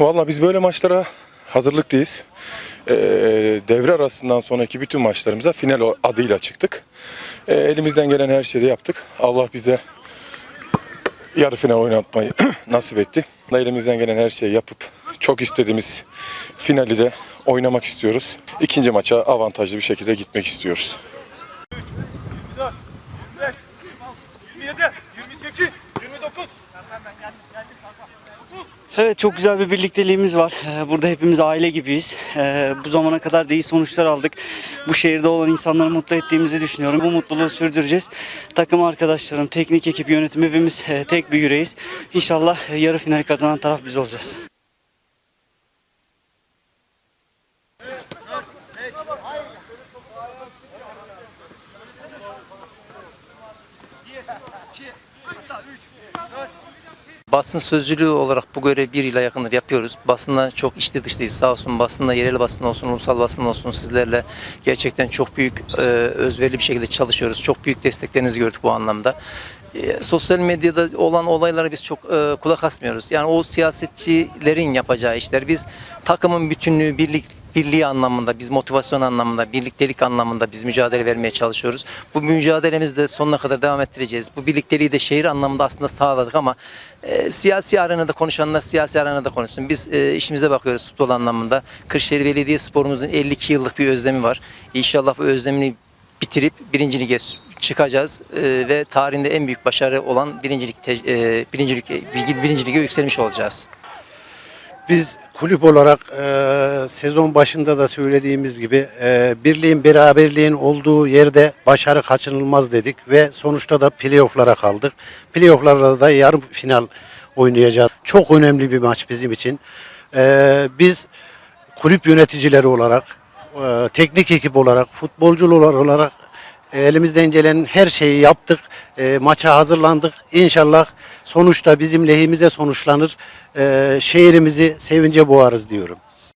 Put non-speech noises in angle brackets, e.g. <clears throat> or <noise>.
Valla biz böyle maçlara hazırlıklıyız. Ee, devre arasından sonraki bütün maçlarımıza final adıyla çıktık. Ee, elimizden gelen her şeyi yaptık. Allah bize yarı final oynatmayı <clears throat> nasip etti. Elimizden gelen her şeyi yapıp çok istediğimiz finali de oynamak istiyoruz. İkinci maça avantajlı bir şekilde gitmek istiyoruz. 27, 28, 29. Evet çok güzel bir birlikteliğimiz var. Ee, Burada hepimiz aile gibiyiz. Ee, Bu zamana kadar da iyi sonuçlar aldık. Bu şehirde olan insanları mutlu ettiğimizi düşünüyorum. Bu mutluluğu sürdüreceğiz. Takım arkadaşlarım, teknik ekip, yönetim hepimiz e, tek bir yüreğiz. İnşallah e, yarı finali kazanan taraf biz olacağız. Basın sözcülüğü olarak bu görevi bir yıla yakındır yapıyoruz. Basınla çok içli dışlıyız sağ olsun. Basınla yerel basın olsun, ulusal basın olsun sizlerle gerçekten çok büyük e, özverili bir şekilde çalışıyoruz. Çok büyük desteklerinizi gördük bu anlamda. E, sosyal medyada olan olaylara biz çok e, kulak asmıyoruz. Yani o siyasetçilerin yapacağı işler. Biz takımın bütünlüğü, birlik, birliği anlamında, biz motivasyon anlamında, birliktelik anlamında biz mücadele vermeye çalışıyoruz. Bu mücadelemizi de sonuna kadar devam ettireceğiz. Bu birlikteliği de şehir anlamında aslında sağladık ama e, siyasi arenada konuşanlar siyasi arenada konuşsun. Biz e, işimize bakıyoruz futbol anlamında. Kırşehir Belediye Sporumuzun 52 yıllık bir özlemi var. İnşallah bu özlemini bitirip birinci lige çıkacağız e, ve tarihinde en büyük başarı olan birincilik te- e, birincilik birinci lige yükselmiş olacağız. Biz kulüp olarak e, sezon başında da söylediğimiz gibi e, birliğin beraberliğin olduğu yerde başarı kaçınılmaz dedik ve sonuçta da playofflara kaldık. Playofflarda da yarı final oynayacağız. Çok önemli bir maç bizim için. E, biz kulüp yöneticileri olarak, e, teknik ekip olarak, futbolcular olarak elimizden gelen her şeyi yaptık. E, maça hazırlandık. İnşallah sonuçta bizim lehimize sonuçlanır. E, şehrimizi sevince boğarız diyorum.